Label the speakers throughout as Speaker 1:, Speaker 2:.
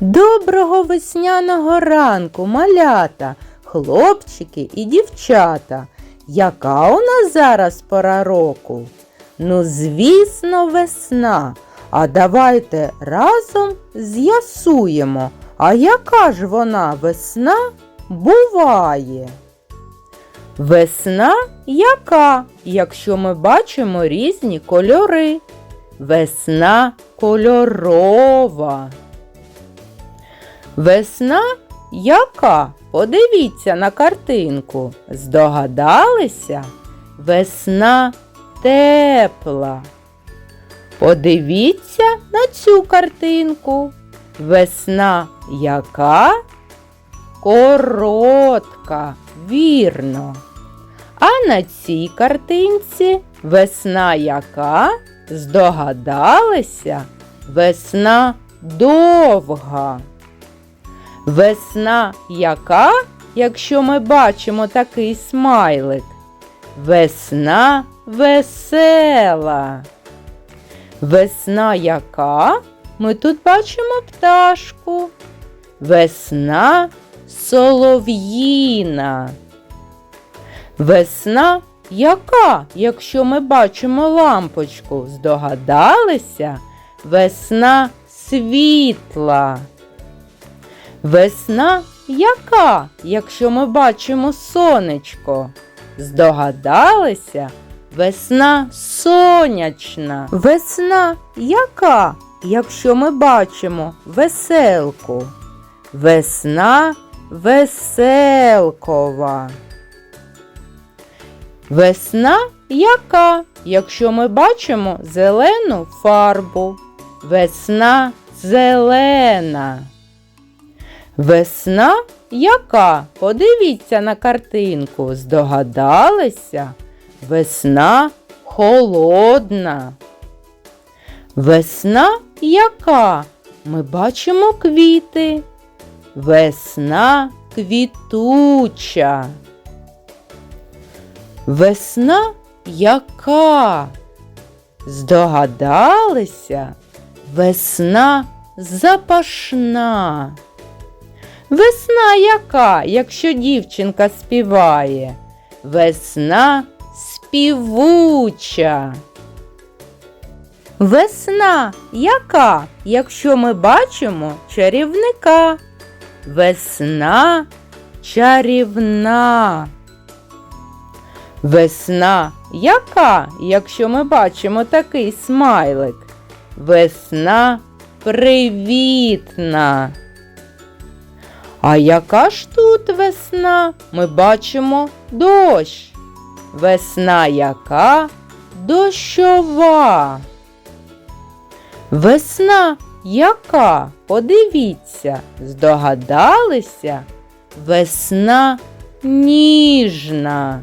Speaker 1: Доброго весняного ранку, малята, хлопчики і дівчата. Яка у нас зараз пора року? Ну, звісно, весна. А давайте разом з'ясуємо, а яка ж вона весна буває? Весна яка, якщо ми бачимо різні кольори? Весна кольорова. Весна яка? Подивіться на картинку. Здогадалися? Весна тепла. Подивіться на цю картинку. Весна яка? Коротка, вірно. А на цій картинці весна яка? Здогадалися? Весна довга. Весна яка, якщо ми бачимо такий смайлик? Весна весела. Весна яка? Ми тут бачимо пташку. Весна солов'їна. Весна яка, якщо ми бачимо лампочку? Здогадалися? Весна світла. Весна яка, якщо ми бачимо сонечко? Здогадалися? Весна сонячна. Весна яка, якщо ми бачимо веселку? Весна веселкова. Весна яка, якщо ми бачимо зелену фарбу? Весна зелена. Весна яка? Подивіться на картинку. Здогадалися? Весна холодна. Весна яка? Ми бачимо квіти. Весна квітуча. Весна яка? Здогадалися? Весна запашна. Весна яка, якщо дівчинка співає? Весна співуча. Весна яка, якщо ми бачимо чарівника? Весна чарівна. Весна яка, якщо ми бачимо такий смайлик? Весна привітна. А яка ж тут весна? Ми бачимо дощ. Весна яка дощова. Весна яка? Подивіться, здогадалися? Весна ніжна.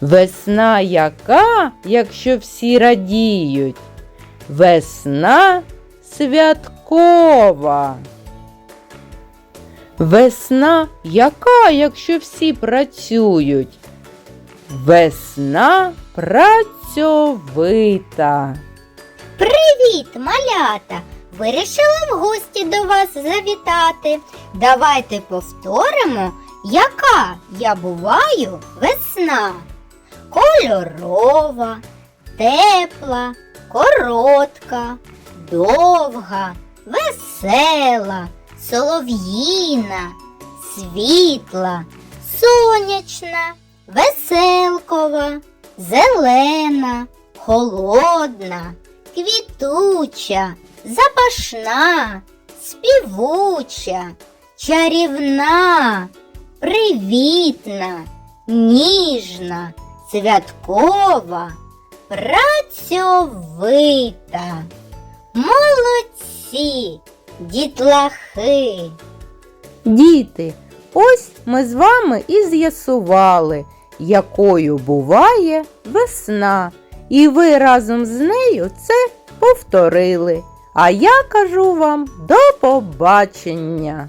Speaker 1: Весна яка, якщо всі радіють? Весна святкова. Весна яка, якщо всі працюють? Весна працьовита.
Speaker 2: Привіт, малята! Вирішила в гості до вас завітати. Давайте повторимо, яка я буваю весна. Кольорова, тепла, коротка, довга, весела, солов'їна, світла, сонячна, веселкова, зелена, холодна, квітуча, запашна, співуча, чарівна, привітна, ніжна, святкова, працьовита. Молодці, дітлахи!
Speaker 1: Діти, ось ми з вами і з'ясували, якою буває весна. І ви разом з нею це повторили. А я кажу вам до побачення!